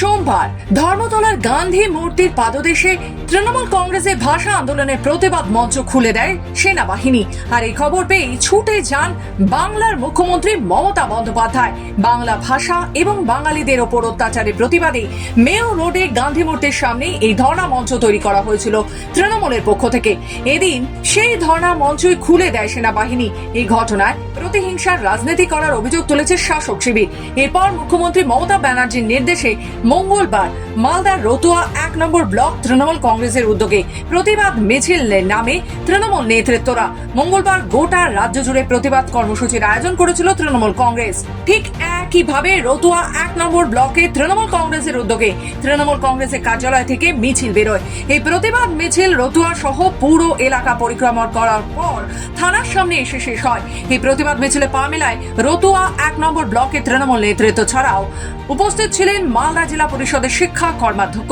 সোমবার ধর্মতলার গান্ধী মূর্তির পাদদেশে তৃণমূল কংগ্রেসের ভাষা আন্দোলনের প্রতিবাদ মঞ্চ খুলে দেয় সেনাবাহিনী। আর এই খবর পেয়ে ছুটে যান বাংলার মুখ্যমন্ত্রী মমতা বন্দ্যোপাধ্যায়। বাংলা ভাষা এবং বাঙালিদের ওপর অত্যাচারের প্রতিবাদে মেয় রোডে গান্ধী মূর্তির সামনে এই ধর্ণা মঞ্চ তৈরি করা হয়েছিল তৃণমূলের পক্ষ থেকে। এদিন সেই ধর্ণা মঞ্চই খুলে দেয় সেনাবাহিনী। এই ঘটনায় প্রতিহিংসার রাজনীতি করার অভিযোগ তুলেছে শাসক শিবির। এরপর মুখ্যমন্ত্রী মমতা ব্যানার্জির নির্দেশে মঙ্গলবার মালদার রতুয়া এক নম্বর ব্লক তৃণমূল কংগ্রেসের উদ্যোগে প্রতিবাদ মিছিল নামে তৃণমূল নেতৃত্বরা মঙ্গলবার গোটা রাজ্য জুড়ে প্রতিবাদ কর্মসূচির আয়োজন করেছিল তৃণমূল কংগ্রেস। ঠিক একইভাবে রতুয়া এক নম্বর ব্লকে তৃণমূল কংগ্রেসের উদ্যোগে তৃণমূল কংগ্রেসের কার্যালয় থেকে মিছিল বেরোয়। এই প্রতিবাদ মিছিল রতুয়া সহ পুরো এলাকা পরিক্রমা করার পর থানার সামনে এসে শেষ হয়। এই প্রতিবাদ মিছিলে পা মেলায় রতুয়া এক নম্বর ব্লকে তৃণমূল নেতৃত্ব ছাড়াও উপস্থিত ছিলেন মালদা জেলা পরিষদের শিক্ষা কর্মাধ্যক্ষ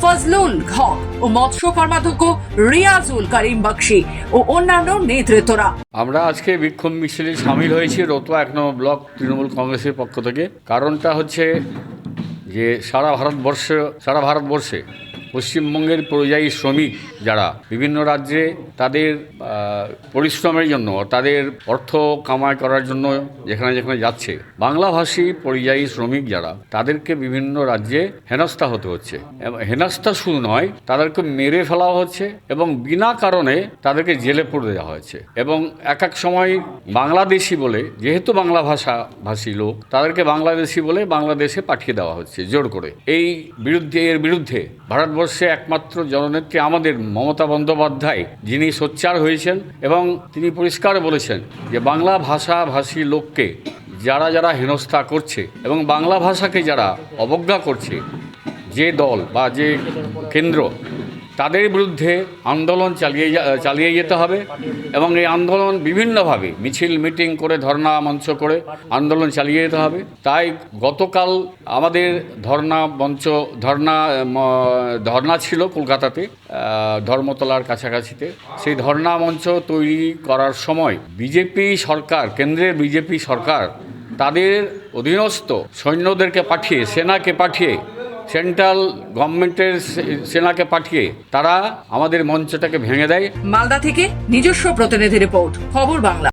ফজলুল হক ও মৎস্য কর্মাধ্যক্ষ রিয়াজুল করিম বাক্সি ও অন্যান্য নেতৃত্বরা। আমরা আজকে বিক্ষোভ মিছিলে সামিল হয়েছি রতুয়া এক নম্বর ব্লক তৃণমূল কংগ্রেসের পক্ষ থেকে। কারণটা হচ্ছে যে সারা ভারতবর্ষ সারা ভারতবর্ষে পশ্চিমবঙ্গের পরিযায়ী শ্রমিক যারা, বিভিন্ন রাজ্যে তাদের পরিশ্রমের জন্য তাদের অর্থ কামাই করার জন্য যেখানে যেখানে যাচ্ছে, বাংলাভাষী পরিযায়ী শ্রমিক যারা, তাদেরকে বিভিন্ন রাজ্যে হেনস্থা হতে হচ্ছে। হেনস্থা শুধু নয়, তাদেরকে মেরে ফেলা হচ্ছে এবং বিনা কারণে তাদেরকে জেলে পড়ে দেওয়া হয়েছে। এবং এক এক সময় বাংলাদেশি বলে, যেহেতু বাংলা ভাষা ভাষী লোক, তাদেরকে বাংলাদেশি বলে বাংলাদেশে পাঠিয়ে দেওয়া হচ্ছে জোর করে। এই বিরুদ্ধে, এর বিরুদ্ধে ভারতবর্ষে একমাত্র জননেত্রী আমাদের মমতা বন্দ্যোপাধ্যায়, যিনি সোচ্চার হয়েছেন এবং তিনি পরিষ্কার বলেছেন যে বাংলা ভাষা ভাষী লোককে যারা যারা হেনস্থা করছে এবং বাংলা ভাষাকে যারা অবজ্ঞা করছে, যে দল বা যে কেন্দ্র তাদের বিরুদ্ধে আন্দোলন চালিয়ে চালিয়ে যেতে হবে এবং এই আন্দোলন বিভিন্নভাবে মিছিল, মিটিং করে, ধর্ণা, মঞ্চ করে আন্দোলন চালিয়ে যেতে হবে। তাই গতকাল আমাদের ধর্ণা, মঞ্চ, ধর্ণা, ম- ধর্ণা ছিল কলকাতাতে ধর্মতলার কাছাকাছিতে। সেই ধর্ণা মঞ্চ তৈরি করার সময় বিজেপি সরকার, কেন্দ্রের বিজেপি সরকার তাদের অধীনস্থ সৈন্যদেরকে পাঠিয়ে, সেনাকে পাঠিয়ে সেন্ট্রাল গভর্নমেন্টের সেনাকে পাঠিয়ে তারা আমাদের মঞ্চটাকে ভেঙে দেয়। মালদা থেকে নিজস্ব প্রতিনিধি রিপোর্ট, খবর বাংলা।